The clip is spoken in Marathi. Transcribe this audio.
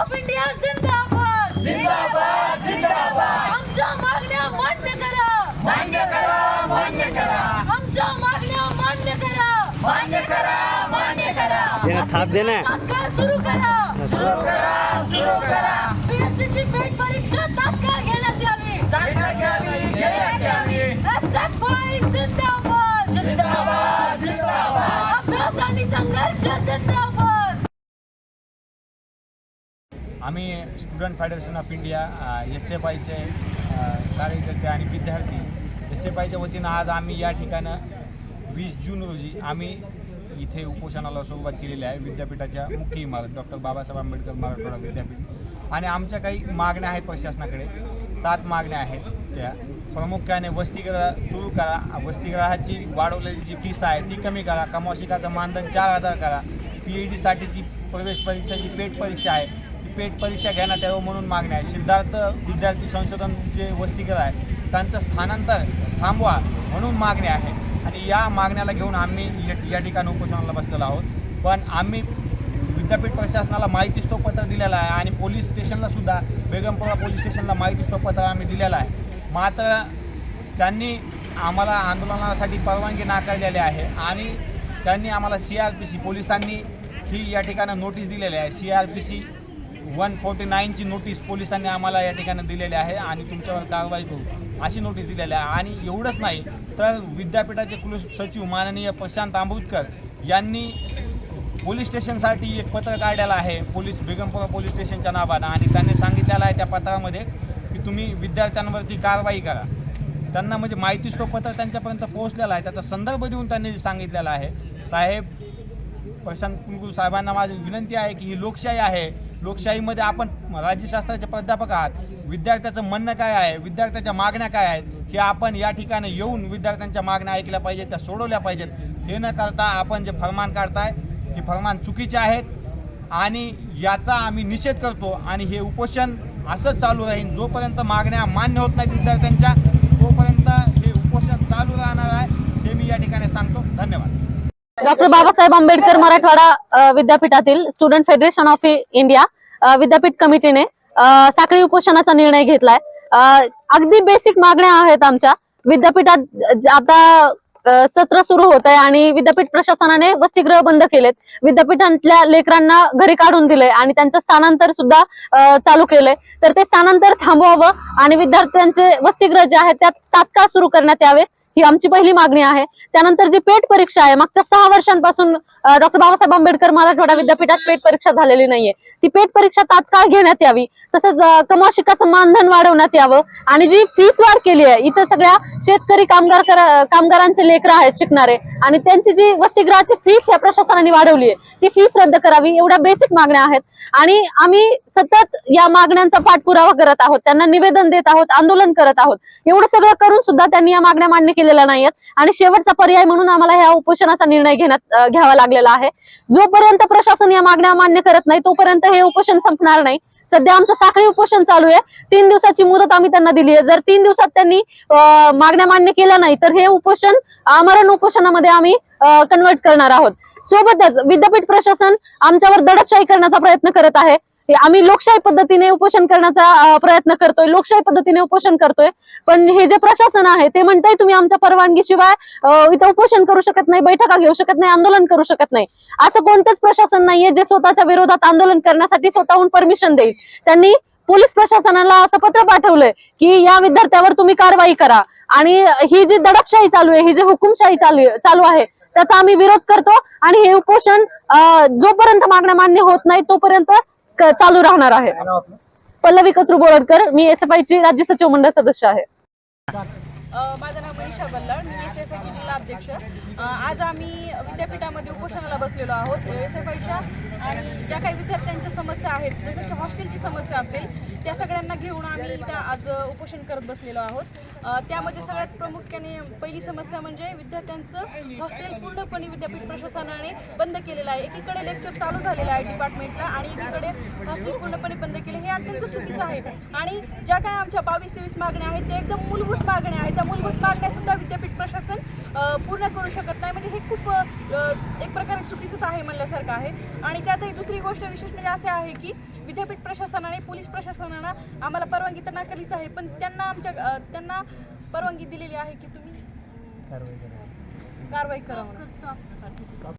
ऑफ इंडिया जिंदाबाद जिंदाबाद जिंदाबाद आमच्या मागण्या मान्य करा मान्य करा मान्य करा आमच्या मागण्या मान्य करा मान्य करा मान्य करा देना थाप देना. तात्काळ सुरू करा सुरू करा सुरू करा पीएससीची पेट परीक्षा आम्ही student federation of India S F आयचे कार्यकर्ते आणि विद्यार्थी एस एफ आयच्या वतीनं आज आम्ही या ठिकाणं वीस जून रोजी आम्ही इथे उपोषणाला सुरुवात केलेली आहे. विद्यापीठाच्या मुख्य इमारत डॉक्टर बाबासाहेब आंबेडकर मराठवाडा विद्यापीठ. आणि आमच्या काही मागण्या आहेत प्रशासनाकडे. सात मागण्या आहेत त्या. प्रामुख्याने वसतिगृह सुरू करा. वसतिगृहाची वाढवलेली जी फीस आहे ती कमी करा. कमाशिकाचं मानधन चार हजार करा. पी ई डीसाठीची प्रवेश परीक्षा जी पेट परीक्षा आहे. पेट परीक्षा घेण्यात यावं म्हणून मागण्या आहे सिद्धार्थ विद्यार्थी संशोधन जे वस्तीकर आहे त्यांचं स्थानांतर थांबवा म्हणून मागण्या आहे आणि या मागण्याला घेऊन आम्ही या- ठिकाणी उपोषणाला बसलेलो आहोत. पण आम्ही विद्यापीठ प्रशासनाला माहितीस्तोप पत्र दिलेला आहे आणि पोलीस स्टेशनला सुद्धा बेगमपुरा पोलीस स्टेशनला माहितीस्तोप पत्र आम्ही दिलेलं आहे. मात्र त्यांनी आम्हाला आंदोलनासाठी परवानगी नाकारलेली आहे आणि त्यांनी आम्हाला सी आर पी सी पोलिसांनी ही या ठिकाणी नोटीस दिलेली आहे. C R P C one forty नाईनची notice पोलिसांनी आम्हाला या ठिकाणी दिलेली आहे आणि तुमच्यावर कारवाई करू अशी नोटीस दिलेली आहे. आणि एवढंच नाही तर विद्यापीठाचे कुलसचिव माननीय प्रशांत अमृतकर यांनी पोलीस स्टेशनसाठी एक पत्र काढलेलं आहे. पोलीस बेगमपुरा पोलीस स्टेशनच्या नावानं. आणि त्यांनी सांगितलेलं आहे त्या पत्रामध्ये की तुम्ही विद्यार्थ्यांवरती कारवाई करा. त्यांना म्हणजे माहितीच तो पत्र त्यांच्यापर्यंत पोहोचलेला आहे. त्याचा संदर्भ देऊन त्यांनी सांगितलेला आहे. साहेब प्रशांत कुलगुरू साहेबांना माझी विनंती आहे की ही लोकशाही आहे. लोकशाहीमध्ये आपण राज्यशास्त्राचे प्राध्यापक आहात. विद्यार्थ्याचं म्हणणं काय आहे? विद्यार्थ्याच्या मागण्या काय आहेत? हे आपण या ठिकाणी येऊन विद्यार्थ्यांच्या मागण्या ऐकल्या पाहिजेत त्या सोडवल्या पाहिजेत. हे न करता आपण जे फरमान काढताय हे फरमान चुकीचे आहेत आणि याचा आम्ही निषेध करतो आणि हे उपोषण असंच चालू राहील. जोपर्यंत मागण्या मान्य होत नाहीत विद्यार्थ्यांच्या तोपर्यंत हे उपोषण चालू राहणार आहे हे मी या ठिकाणी सांगतो. धन्यवाद. डॉक्टर बाबासाहेब आंबेडकर मराठवाडा विद्यापीठातील स्टुडंट फेडरेशन ऑफ इंडिया विद्यापीठ कमिटीने साखळी उपोषणाचा निर्णय घेतलाय. अगदी बेसिक मागण्या आहेत आमच्या. विद्यापीठात आता सत्र सुरू होत आहे आणि विद्यापीठ प्रशासनाने वसतिगृह बंद केलेत. विद्यापीठातल्या लेकरांना घरी काढून दिले आणि त्यांचं स्थानांतर सुद्धा चालू केलंय. तर ते स्थानांतर थांबवावं आणि विद्यार्थ्यांचे वसतिगृह जे आहेत त्यात तात्काळ सुरू करण्यात यावे. ही आमची पहिली मागणी आहे. त्यानंतर जी पेट परीक्षा आहे मागच्या सहा वर्षांपासून डॉक्टर बाबासाहेब आंबेडकर मराठवाडा विद्यापीठात पेट परीक्षा झालेली नाहीये. ती पेट परीक्षा तात्काळ घेण्यात यावी तसंच कमाशिकाचं मानधन वाढवण्यात यावं आणि जी फीस वाढ केली आहे इथं सगळ्या शेतकरी कामगार कामगारांचे लेकर आहेत शिकणारे आणि त्यांची जी वसतिगृहाची फीस या प्रशासनाने वाढवली आहे ती फीस रद्द करावी एवढ्या बेसिक मागण्या आहेत. आणि आम्ही सतत या मागण्यांचा पाठपुरावा करत आहोत त्यांना निवेदन देत आहोत आंदोलन करत आहोत. एवढं सगळं करून सुद्धा त्यांनी या मागण्या मान्य केलेल्या नाहीयेत आणि शेवटचा पर्याय म्हणून आम्हाला ह्या उपोषणाचा निर्णय घेण्यात घ्यावा लागलेला आहे. जोपर्यंत प्रशासन या मागण्या मान्य करत नाही तोपर्यंत हे उपोषण संपणार नाही. सध्या आमचं साखळी उपोषण चालू आहे. तीन दिवसाची मुदत आम्ही त्यांना दिली आहे. जर तीन दिवसात त्यांनी मागण्या मान्य केल्या नाही तर हे उपोषण आमरण उपोषणामध्ये आम्ही कन्वर्ट करणार आहोत. सोबतच विद्यापीठ प्रशासन आमच्यावर दडपशाही करण्याचा प्रयत्न करत आहे. आम्ही लोकशाही पद्धतीने उपोषण करण्याचा प्रयत्न करतोय लोकशाही पद्धतीने उपोषण करतोय. पण हे जे प्रशासन आहे ते म्हणताय तुम्ही आमच्या परवानगीशिवाय इथं उपोषण करू शकत नाही बैठका घेऊ शकत नाही आंदोलन करू शकत नाही. असं कोणतंच प्रशासन नाहीये जे स्वतःच्या विरोधात आंदोलन करण्यासाठी स्वतःहून परमिशन देईल. त्यांनी पोलीस प्रशासनाला असं पत्र पाठवलंय की या विद्यार्थ्यावर तुम्ही कारवाई करा. आणि ही जी दडपशाही चालू आहे ही जी हुकुमशाही चालू चालू आहे त्याचा आम्ही विरोध करतो. आणि हे उपोषण जोपर्यंत मागण्या मान्य होत नाही तोपर्यंत चालू राहणार आहे. पल्लवी कचरू बोरडकर मी एस एफ ची राज्य सचिव मंडळ सदस्य आहे. अ, माझं नाव मनीषा बल्लाळ मी एस एफ आयची जिल्हा अध्यक्ष. आज आम्ही विद्यापीठामध्ये उपोषणाला बसलेलो आहोत एस एफ आयच्या आणि ज्या काही विद्यार्थ्यांच्या समस्या आहेत जसं की हॉस्टेलची समस्या असेल त्या सगळ्यांना घेऊन आम्ही इथं आज उपोषण करत बसलेलो आहोत. त्यामध्ये सगळ्यात प्रामुख्याने पहिली समस्या म्हणजे विद्यार्थ्यांचं हॉस्टेल पूर्णपणे विद्यापीठ प्रशासनाने बंद केलेलं आहे. एकीकडे लेक्चर चालू झालेलं आहे डिपार्टमेंटला आणि एकीकडे हॉस्टेल पूर्णपणे बंद केले. हे अत्यंत चुकीचं आहे. आणि ज्या काय आमच्या बावीस तेवीस मागण्या आहेत त्या एकदम मूलभूत मागण्या आहेत. त्या मूलभूत मागण्या सुद्धा विद्यापीठ प्रशासन अ, पूर्ण करू शकत नाही. म्हणजे हे खूप एक प्रकारे चुकीचंच आहे म्हणल्यासारखं आहे. आणि त्यातही दुसरी गोष्ट विशेष म्हणजे असे आहे की विद्यापीठ प्रशासनाने पोलीस प्रशासनानं आम्हाला परवानगी तर नाकारलीच आहे. पण त्यांना आमच्या त्यांना परवानगी दिलेली आहे की तुम्ही कारवाई करा म्हणून.